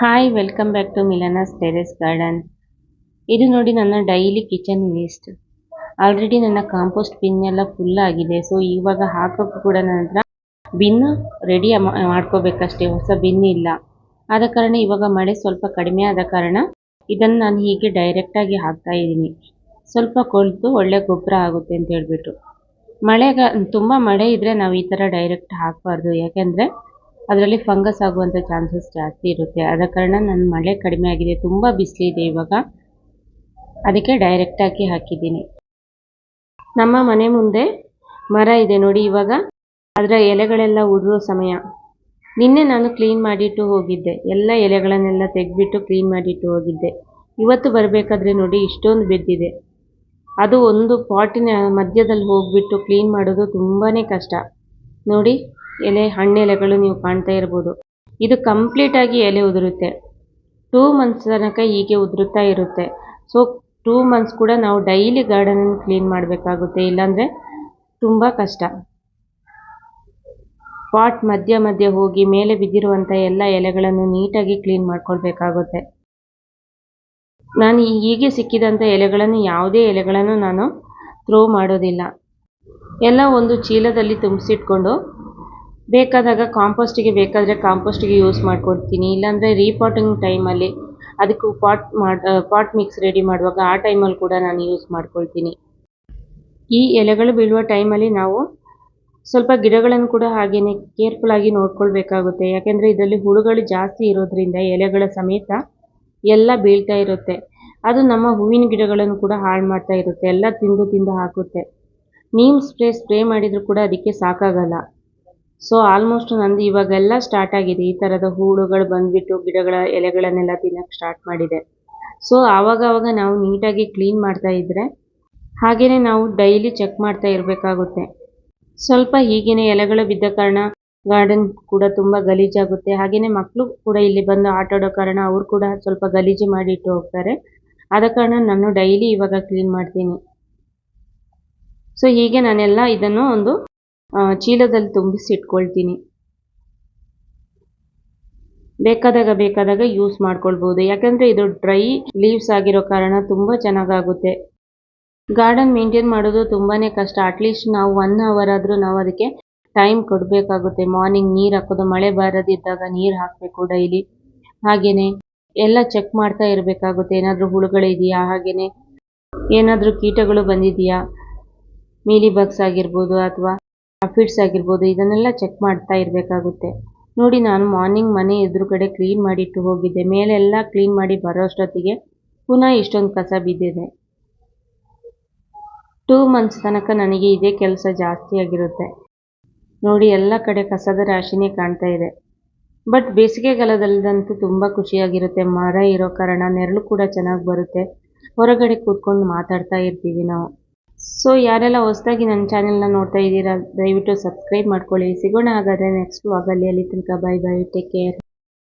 Hi welcome back to Milana's terrace garden ಇದು ನೋಡಿ ನನ್ನ ಡೈಲಿ ಕಿಚನ್ ವೇಸ್ಟ್ ಆಲ್ರೆಡಿ ನನ್ನ ಕಾಂಪೋಸ್ಟ್ ಬಿನ್ ಎಲ್ಲ ಫುಲ್ ಆಗಿದೆ. ಸೊ ಇವಾಗ ಹಾಕೋಕ್ಕೂ ಕೂಡ ನನ್ನ ಹತ್ರ ಬಿನ್ ರೆಡಿ ಮಾಡ್ಕೋಬೇಕಷ್ಟೇ. ಹೊಸ ಬಿನ್ ಇಲ್ಲ. ಆದ ಕಾರಣ ಇವಾಗ ಮಳೆ ಸ್ವಲ್ಪ ಕಡಿಮೆ ಆದ ಕಾರಣ ಇದನ್ನು ನಾನು ಹೀಗೆ ಡೈರೆಕ್ಟಾಗಿ ಹಾಕ್ತಾ ಇದ್ದೀನಿ. ಸ್ವಲ್ಪ ಕೊಳೆತು, ಒಳ್ಳೆ ಗೊಬ್ಬರ ಆಗುತ್ತೆ ಅಂತ ಹೇಳ್ಬಿಟ್ಟು ಮಳೆಗ, ತುಂಬ ಮಳೆ ಇದ್ದರೆ ನಾವು ಈ ಥರ ಡೈರೆಕ್ಟ್ ಹಾಕಬಾರ್ದು. ಯಾಕೆಂದರೆ ಅದರಲ್ಲಿ ಫಂಗಸ್ ಆಗುವಂಥ ಚಾನ್ಸಸ್ ಜಾಸ್ತಿ ಇರುತ್ತೆ. ಆದ ಕಾರಣ ನನ್ನ ಮಳೆ ಕಡಿಮೆ ಆಗಿದೆ. ತುಂಬ ಬಿಸಿಲಿದೆ ಇವಾಗ. ಅದಕ್ಕೆ ಡೈರೆಕ್ಟಾಗಿ ಹಾಕಿದ್ದೀನಿ. ನಮ್ಮ ಮನೆ ಮುಂದೆ ಮರ ಇದೆ ನೋಡಿ ಇವಾಗ. ಅದರ ಎಲೆಗಳೆಲ್ಲ ಉದುರೋ ಸಮಯ. ನಿನ್ನೆ ನಾನು ಕ್ಲೀನ್ ಮಾಡಿಟ್ಟು ಹೋಗಿದ್ದೆ. ಎಲ್ಲ ಎಲೆಗಳನ್ನೆಲ್ಲ ತೆಗೆದ್ಬಿಟ್ಟು ಕ್ಲೀನ್ ಮಾಡಿಟ್ಟು ಹೋಗಿದ್ದೆ. ಇವತ್ತು ಬರಬೇಕಾದ್ರೆ ನೋಡಿ ಇಷ್ಟೊಂದು ಬಿದ್ದಿದೆ. ಅದು ಒಂದು ಪಾಟಿನ ಮಧ್ಯದಲ್ಲಿ ಹೋಗ್ಬಿಟ್ಟು ಕ್ಲೀನ್ ಮಾಡೋದು ತುಂಬಾ ಕಷ್ಟ. ನೋಡಿ ಎಲೆ ಹಣ್ಣೆಲೆಗಳು ನೀವು ಕಾಣ್ತಾ ಇರ್ಬೋದು. ಇದು ಕಂಪ್ಲೀಟ್ ಆಗಿ ಎಲೆ ಉದುರುತ್ತೆ. ಟೂ ಮಂತ್ಸ್ ತನಕ ಹೀಗೆ ಉದುರುತ್ತಾ ಇರುತ್ತೆ. ಸೊ ಟೂ ಮಂತ್ಸ್ ಕೂಡ ನಾವು ಡೈಲಿ ಗಾರ್ಡನನ್ನು ಕ್ಲೀನ್ ಮಾಡಬೇಕಾಗುತ್ತೆ. ಇಲ್ಲಾಂದರೆ ತುಂಬ ಕಷ್ಟ. ಪಾಟ್ ಮಧ್ಯ ಮಧ್ಯ ಹೋಗಿ ಮೇಲೆ ಬಿದ್ದಿರುವಂಥ ಎಲ್ಲ ಎಲೆಗಳನ್ನು ನೀಟಾಗಿ ಕ್ಲೀನ್ ಮಾಡ್ಕೊಳ್ಬೇಕಾಗುತ್ತೆ. ನಾನು ಹೀಗೆ ಸಿಕ್ಕಿದಂಥ ಎಲೆಗಳನ್ನು, ಯಾವುದೇ ಎಲೆಗಳನ್ನು ನಾನು ಥ್ರೋ ಮಾಡೋದಿಲ್ಲ. ಎಲ್ಲ ಒಂದು ಚೀಲದಲ್ಲಿ ತುಂಬಿಸಿಟ್ಕೊಂಡು ಬೇಕಾದಾಗ ಕಾಂಪೋಸ್ಟಿಗೆ ಬೇಕಾದರೆ ಕಾಂಪೋಸ್ಟಿಗೆ ಯೂಸ್ ಮಾಡ್ಕೊಡ್ತೀನಿ. ಇಲ್ಲಾಂದರೆ ರೀಪಾಟಿಂಗ್ ಟೈಮಲ್ಲಿ ಅದಕ್ಕೂ ಪಾಟ್ ಮಾಡಿ ಪಾಟ್ ಮಿಕ್ಸ್ ರೆಡಿ ಮಾಡುವಾಗ ಆ ಟೈಮಲ್ಲಿ ಕೂಡ ನಾನು ಯೂಸ್ ಮಾಡ್ಕೊಳ್ತೀನಿ. ಈ ಎಲೆಗಳು ಬೀಳುವ ಟೈಮಲ್ಲಿ ನಾವು ಸ್ವಲ್ಪ ಗಿಡಗಳನ್ನು ಕೂಡ ಹಾಗೆಯೇ ಕೇರ್ಫುಲ್ಲಾಗಿ ನೋಡ್ಕೊಳ್ಬೇಕಾಗುತ್ತೆ. ಯಾಕೆಂದರೆ ಇದರಲ್ಲಿ ಹುಳುಗಳು ಜಾಸ್ತಿ ಇರೋದ್ರಿಂದ ಎಲೆಗಳ ಸಮೇತ ಎಲ್ಲ ಬೀಳ್ತಾ ಇರುತ್ತೆ. ಅದು ನಮ್ಮ ಹೂವಿನ ಗಿಡಗಳನ್ನು ಕೂಡ ಹಾಳು ಮಾಡ್ತಾ ಇರುತ್ತೆ. ಎಲ್ಲ ತಿಂದು ತಿಂದು ಹಾಕುತ್ತೆ. ನೀಮ್ ಸ್ಪ್ರೇ ಸ್ಪ್ರೇ ಮಾಡಿದರೂ ಕೂಡ ಅದಕ್ಕೆ ಸಾಕಾಗಲ್ಲ. ಸೊ ಆಲ್ಮೋಸ್ಟ್ ನಂದು ಇವಾಗೆಲ್ಲ ಸ್ಟಾರ್ಟ್ ಆಗಿದೆ. ಈ ಥರದ ಹೂಳುಗಳು ಬಂದ್ಬಿಟ್ಟು ಗಿಡಗಳ ಎಲೆಗಳನ್ನೆಲ್ಲ ತಿನ್ನಕ್ಕೆ ಸ್ಟಾರ್ಟ್ ಮಾಡಿದೆ. ಸೊ ಆವಾಗ ಆವಾಗ ನಾವು ನೀಟಾಗಿ ಕ್ಲೀನ್ ಮಾಡ್ತಾ ಇದ್ದರೆ ಹಾಗೆಯೇ ನಾವು ಡೈಲಿ ಚೆಕ್ ಮಾಡ್ತಾ ಇರಬೇಕಾಗುತ್ತೆ. ಸ್ವಲ್ಪ ಹೀಗೇನೆ ಎಲೆಗಳು ಬಿದ್ದ ಕಾರಣ ಗಾರ್ಡನ್ ಕೂಡ ತುಂಬ ಗಲೀಜಾಗುತ್ತೆ. ಹಾಗೆಯೇ ಮಕ್ಕಳು ಕೂಡ ಇಲ್ಲಿ ಬಂದು ಆಟ ಆಡೋ ಕಾರಣ ಅವರು ಕೂಡ ಸ್ವಲ್ಪ ಗಲೀಜು ಮಾಡಿ ಇಟ್ಟು ಹೋಗ್ತಾರೆ. ಆದ ಕಾರಣ ನಾನು ಡೈಲಿ ಇವಾಗ ಕ್ಲೀನ್ ಮಾಡ್ತೀನಿ. ಸೊ ಹೀಗೆ ನಾನೆಲ್ಲ ಇದನ್ನು ಒಂದು ಚೀಲದಲ್ಲಿ ತುಂಬಿಸಿ ಇಟ್ಕೊಳ್ತೀನಿ. ಬೇಕಾದಾಗ ಬೇಕಾದಾಗ ಯೂಸ್ ಮಾಡ್ಕೊಳ್ಬೋದು. ಯಾಕಂದರೆ ಇದು ಡ್ರೈ ಲೀವ್ಸ್ ಆಗಿರೋ ಕಾರಣ ತುಂಬ ಚೆನ್ನಾಗಾಗುತ್ತೆ. ಗಾರ್ಡನ್ ಮೇಂಟೈನ್ ಮಾಡೋದು ತುಂಬಾ ಕಷ್ಟ. ಅಟ್ಲೀಸ್ಟ್ ನಾವು ಒನ್ ಅವರ್ ಆದರೂ ನಾವು ಅದಕ್ಕೆ ಟೈಮ್ ಕೊಡಬೇಕಾಗುತ್ತೆ. ಮಾರ್ನಿಂಗ್ ನೀರು ಹಾಕೋದು, ಮಳೆ ಬಾರದಿದ್ದಾಗ ನೀರು ಹಾಕಬೇಕು ಡೈಲಿ ಹಾಗೆಯೇ ಎಲ್ಲ ಚೆಕ್ ಮಾಡ್ತಾ ಇರಬೇಕಾಗುತ್ತೆ. ಏನಾದರೂ ಹುಳುಗಳಿದೆಯಾ ಹಾಗೆಯೇ ಏನಾದರೂ ಕೀಟಗಳು ಬಂದಿದೆಯಾ? ಮೀಲಿ ಬಗ್ಸ್ ಆಗಿರ್ಬೋದು ಅಥವಾ ಅಫಿಡ್ಸ್ ಆಗಿರ್ಬೋದು, ಇದನ್ನೆಲ್ಲ ಚೆಕ್ ಮಾಡ್ತಾ ಇರಬೇಕಾಗುತ್ತೆ. ನೋಡಿ, ನಾನು ಮಾರ್ನಿಂಗ್ ಮನೆ ಎದುರುಗಡೆ ಕ್ಲೀನ್ ಮಾಡಿಟ್ಟು ಹೋಗಿದ್ದೆ. ಮೇಲೆಲ್ಲ ಕ್ಲೀನ್ ಮಾಡಿ ಬರೋ ಅಷ್ಟೊತ್ತಿಗೆ ಪುನಃ ಇಷ್ಟೊಂದು ಕಸ ಬಿದ್ದಿದೆ. ಟೂ ಮಂತ್ಸ್ ತನಕ ನನಗೆ ಇದೇ ಕೆಲಸ ಜಾಸ್ತಿ ಆಗಿರುತ್ತೆ. ನೋಡಿ, ಎಲ್ಲ ಕಡೆ ಕಸದ ರಾಶಿನೇ ಕಾಣ್ತಾ ಇದೆ. ಬಟ್ ಬೇಸಿಗೆಗಾಲದಲ್ಲಂತೂ ತುಂಬ ಖುಷಿಯಾಗಿರುತ್ತೆ. ಮರ ಇರೋ ಕಾರಣ ನೆರಳು ಕೂಡ ಚೆನ್ನಾಗಿ ಬರುತ್ತೆ. ಹೊರಗಡೆ ಕೂತ್ಕೊಂಡು ಮಾತಾಡ್ತಾ ಇರ್ತೀವಿ ನಾವು. ಸೊ ಯಾರೆಲ್ಲ ಹೊಸದಾಗಿ ನನ್ನ ಚಾನೆಲ್ನ ನೋಡ್ತಾ ಇದ್ದೀರಾ, ದಯವಿಟ್ಟು ಸಬ್ಸ್ಕ್ರೈಬ್ ಮಾಡ್ಕೊಳ್ಳಿ. ಸಿಗೋಣ ಹಾಗಾದರೆ ನೆಕ್ಸ್ಟ್ ವ್ಲಾಗಲ್ಲಿ ಅಲ್ಲಿ. ತನಕ ಬೈ ಬೈ ಟೇಕ್ ಕೇರ್